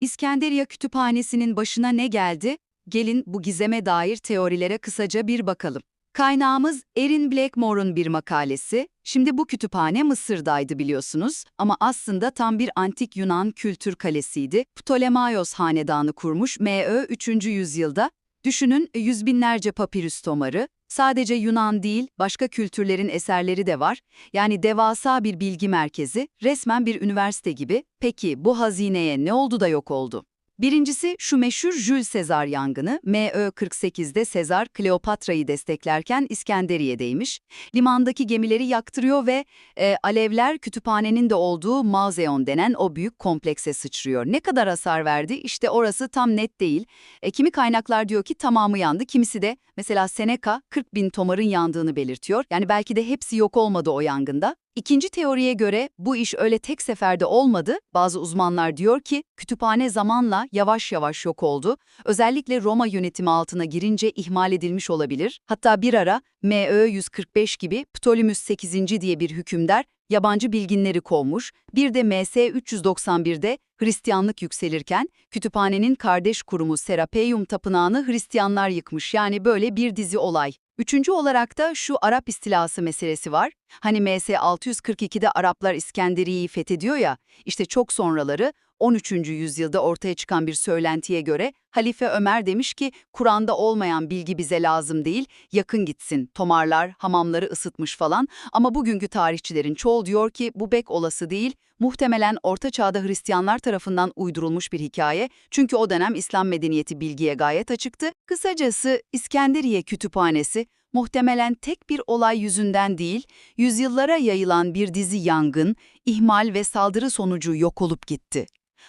İskenderiye Kütüphanesi'nin başına ne geldi? Gelin bu gizeme dair teorilere kısaca bir bakalım. Kaynağımız Erin Blackmore'un bir makalesi. Şimdi bu kütüphane Mısır'daydı biliyorsunuz ama aslında tam bir antik Yunan kültür kalesiydi. Ptolemaios hanedanı kurmuş M.Ö. 3. yüzyılda. Düşünün yüz binlerce papirüs tomarı, sadece Yunan değil başka kültürlerin eserleri de var. Yani devasa bir bilgi merkezi, resmen bir üniversite gibi. Peki bu hazineye ne oldu da yok oldu? Birincisi şu meşhur Jules Sezar yangını. M.Ö. 48'de Sezar Kleopatra'yı desteklerken İskenderiye'deymiş. Limandaki gemileri yaktırıyor ve e, alevler kütüphanenin de olduğu Mauzeon denen o büyük komplekse sıçrıyor. Ne kadar hasar verdi? İşte orası tam net değil. E, kimi kaynaklar diyor ki tamamı yandı, kimisi de mesela Seneca 40 bin tomarın yandığını belirtiyor. Yani belki de hepsi yok olmadı o yangında. İkinci teoriye göre bu iş öyle tek seferde olmadı. Bazı uzmanlar diyor ki kütüphane zamanla yavaş yavaş yok oldu. Özellikle Roma yönetimi altına girince ihmal edilmiş olabilir. Hatta bir ara M.Ö. 145 gibi Ptolemüs 8. diye bir hükümdar yabancı bilginleri kovmuş. Bir de M.S. 391'de Hristiyanlık yükselirken kütüphanenin kardeş kurumu Serapeum Tapınağı'nı Hristiyanlar yıkmış. Yani böyle bir dizi olay. Üçüncü olarak da şu Arap istilası meselesi var. Hani MS 642'de Araplar İskenderiye'yi fethediyor ya, işte çok sonraları 13. yüzyılda ortaya çıkan bir söylentiye göre Halife Ömer demiş ki Kur'an'da olmayan bilgi bize lazım değil, yakın gitsin, tomarlar, hamamları ısıtmış falan ama bugünkü tarihçilerin çoğu diyor ki bu bek olası değil, muhtemelen Orta Çağ'da Hristiyanlar tarafından uydurulmuş bir hikaye çünkü o dönem İslam medeniyeti bilgiye gayet açıktı. Kısacası İskenderiye Kütüphanesi muhtemelen tek bir olay yüzünden değil, yüzyıllara yayılan bir dizi yangın, ihmal ve saldırı sonucu yok olup gitti.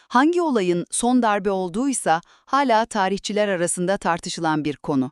Hangi olayın son darbe olduğuysa hala tarihçiler arasında tartışılan bir konu.